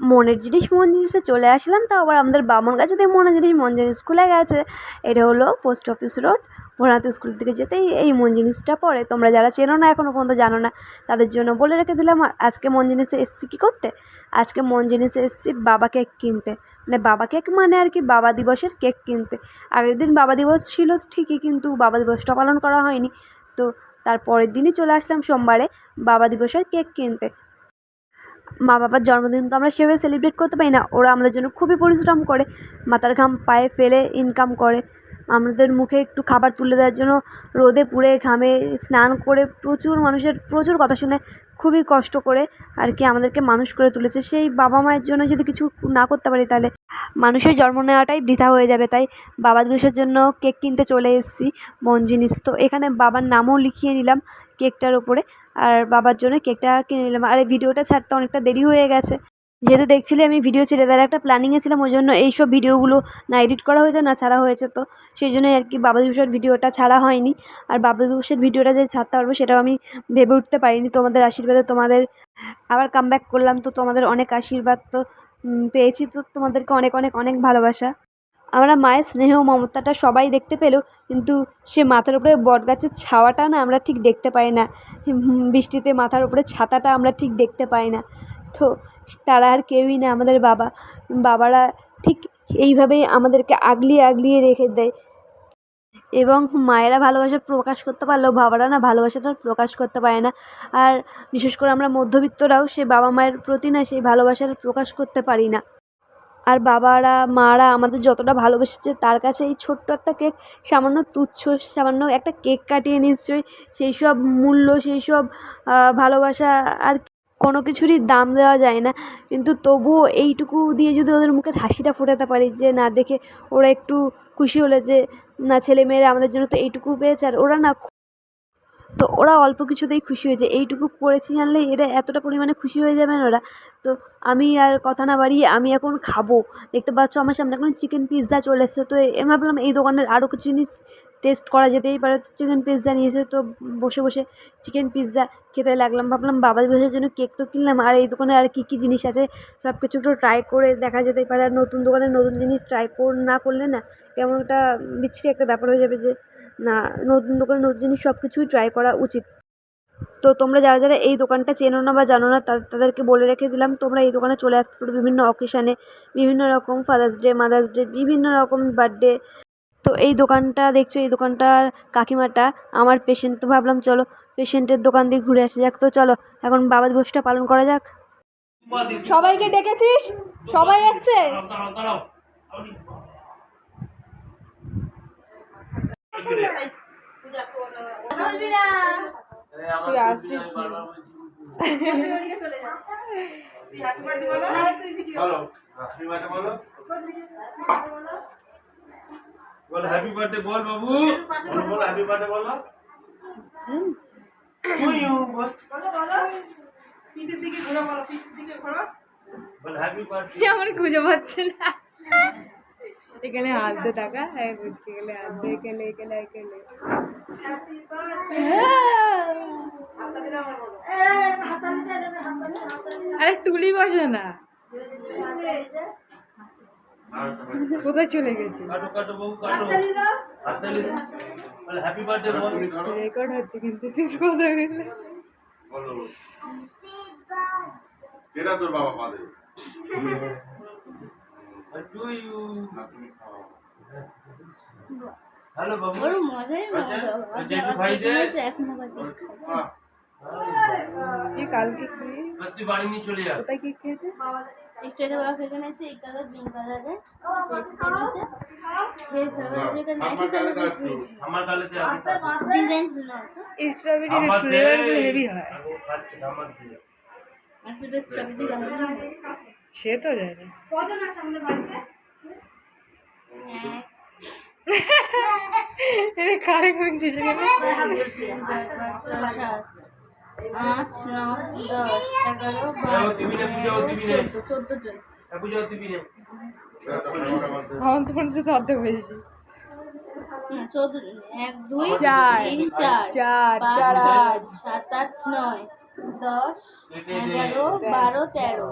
মনের জিনিস মন জিনিসে চলে আসলাম তাও আবার আমাদের বামন গাছে দিয়ে মনের জিনিস মন জিনিস খুলে গেছে। এটা হলো পোস্ট অফিস রোড ভোরনাথ স্কুলের দিকে যেতেই এই মন জিনিসটা পড়ে। তোমরা যারা চেনো না এখনও পর্যন্ত জানো না, তাদের জন্য বলে রেখে দিলাম আজকে মন জিনিসে এসছি কী করতে? আজকে মন জিনিসে এসছি বাবা কেক কিনতে। মানে বাবা কেক মানে আর কি বাবা দিবসের কেক কিনতে। আগের দিন বাবা দিবস ছিল ঠিকই, কিন্তু বাবা দিবসটা পালন করা হয়নি। তো তার পরের দিনই চলে আসলাম সোমবারে বাবা দিবসের কেক কিনতে। মা বাবার জন্মদিন তো আমরা সেভাবে সেলিব্রেট করতে পারি না। ওরা আমাদের জন্য খুবই পরিশ্রম করে, মাথার ঘাম পায়ে ফেলে ইনকাম করে। আমাদের মুখে একটু খাবার তুলে দেওয়ার জন্য রোদে পুড়ে ঘামে স্নান করে প্রচুর মানুষের প্রচুর কথা শুনে খুবই কষ্ট করে আর কি আমাদেরকে মানুষ করে তুলেছে। সেই বাবা মায়ের জন্য যদি কিছু না করতে পারি তাহলে মানুষের জন্ম নেওয়াটাই বৃথা হয়ে যাবে। তাই বাবা দিবসের জন্য কেক কিনতে চলে এসেছি মন জিনিস তো এখানে বাবার নামও লিখিয়ে নিলাম কেকটার ওপরে আর বাবার জন্য কেকটা কিনে নিলাম। আর এই ভিডিওটা ছাড়তে অনেকটা দেরি হয়ে গেছে। যেহেতু দেখছিলে, আমি ভিডিও ছেড়ে দেওয়ার একটা প্ল্যানিংয়ে ছিলাম ওই জন্য এইসব ভিডিওগুলো না এডিট করা হয়েছে, না ছাড়া হয়েছে। তো সেই জন্যই আর কি বাবা দিবসের ভিডিওটা ছাড়া হয়নি। আর বাবা দিবসের ভিডিওটা যে ছাড়তে পারব, সেটাও আমি ভেবে উঠতে পারিনি। তোমাদের আশীর্বাদে তোমাদের আবার কাম ব্যাক করলাম। তো তোমাদের অনেক আশীর্বাদ তো পেয়েছি। তো তোমাদেরকে অনেক অনেক অনেক ভালোবাসা। আমরা মায়ের স্নেহ মমতাটা সবাই দেখতে পেলেও কিন্তু সে মাথার উপরে বট গাছের ছাওয়াটা না আমরা ঠিক দেখতে পাই না। বৃষ্টিতে মাথার উপরে ছাতাটা আমরা ঠিক দেখতে পাই না। তো তারা আর কেউই না আমাদের বাবা। বাবারা ঠিক এইভাবেই আমাদেরকে আগলিয়ে আগলিয়ে রেখে দেয়। এবং মায়েরা ভালোবাসা প্রকাশ করতে পারলেও বাবারা না ভালোবাসাটা প্রকাশ করতে পারে না। আর বিশেষ করে আমরা মধ্যবিত্তরাও সে বাবা মায়ের প্রতি না সেই ভালোবাসার প্রকাশ করতে পারি না। আর বাবারা, মারা আমাদের যতটা ভালোবেসেছে, তার কাছে এই ছোট্ট একটা কেক, সামান্য তুচ্ছ, সামান্য একটা কেক কাটিয়ে নিশ্চয়ই সেই সব মূল্য, সেই সব ভালোবাসা আর কোনো কিছুরই দাম দেওয়া যায় না। কিন্তু তবুও এইটুকু দিয়ে যদি ওদের মুখের হাসিটা ফোটাতে পারি যে, না, দেখে ওরা একটু খুশি হলে যে, না, ছেলেমেয়েরা আমাদের জন্য তো এইটুকু পেয়েছে। আর ওরা না তো ওরা অল্প কিছুতেই খুশি হয়ে যায়। এইটুকু করেছি জানলে এরা এতটা পরিমাণে খুশি হয়ে যাবেন ওরা। তো আমি আর কথা না বাড়িয়ে আমি এখন খাব। দেখতে পাচ্ছ আমার সামনে এখন চিকেন পিৎজা চলে এসেছে। তো আমি ভাবলাম এই দোকানের আরও কিছু জিনিস টেস্ট করা যেতেই পারে। তো চিকেন পিৎজা নিয়েছে, তো বসে বসে চিকেন পিৎজা খেতে লাগলাম। ভাবলাম বাবা দিবসের জন্য কেক তো কিনলাম, আর এই দোকানে আর কী কী জিনিস আছে সব কিছু একটু ট্রাই করে দেখা যেতেই পারে। আর নতুন দোকানে নতুন জিনিস ট্রাই কর না করলে না কেমন একটা বিচ্ছিরি একটা ব্যাপার হয়ে যাবে যে, না, নতুন দোকানে নতুন জিনিস সব কিছুই ট্রাই করা উচিত। তো তোমরা যারা যারা এই দোকানটা চেনো না বা জানো না তাদেরকে বলে রেখে দিলাম, তোমরা এই দোকানে চলে আসতে পারো বিভিন্ন অকেশানে বিভিন্ন রকম ফাদার্স ডে মাদার্স ডে বিভিন্ন রকম বার্থডে তো এই দোকানটা দেখছ এই দোকানটার কাকিমাটা আমার পেশেন্ট তো ভাবলাম চলো পেশেন্টের দোকান দিয়ে ঘুরে আসা যাক। তো চলো এখন বাবা দিবসটা পালন করা যাক। সবাইকে ডেকেছিস? সবাই এসছে তুই বলো হ্যাপি বার্থডে বলো বল হ্যাপি বার্থডে বল বাবু বলো? হ্যাপি বার্থডে বল বল হ্যাপি বার্থডে আমার খুঁজে পাচ্ছে না। এখানে হাত দে টাকা হ্যাঁ বুঝতে গেলে হাত দে এখানে এখানে এখানে আরে তুলি বসে না। কোথায় চলে গেছে? কাটো কাটো বাবু কাটো। হাততালি দে বল হ্যাপি বার্থডে বল রেকর্ড হচ্ছে কিন্তু তুই কোথায় গেলে কেটা তোর বাবা পা দেবে। টু ইউ না তুমি খাও। হ্যালো বাবু। ওর মজাই মজা জেঠু এখনও বাজে কালকে কি? তুই বাড়ি নিয়ে চলে যা। কোথায় কি খেয়েছে? একটু আগে বাবা এখানে আছে এই কালার পিঙ্ক পেস্ট এনেছে। হয়। সে তো যায় কারে গুনছিস এখানে? আট নয় দশ এগারো বারো চোদ্দ জন। আমার তো মনে হচ্ছে অর্ধেক চোদ্দ এক দুই চার তিন চার চার চার আট। সাত আট নয় দশ এগারো বারো তেরো।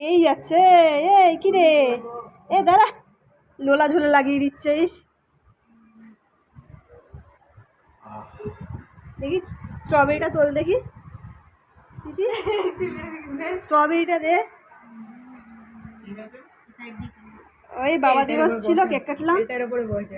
এই যাচ্ছে এই কি রে এ দাঁড়া। লোলা ঝোলা লাগিয়ে দিচ্ছে ইস দেখি স্ট্রবেরিটা তোল দেখি। দিদি স্ট্রবেরিটা দে। ওই বাবা দিবস ছিল কেক কাটলাম। এটার উপরে বসে।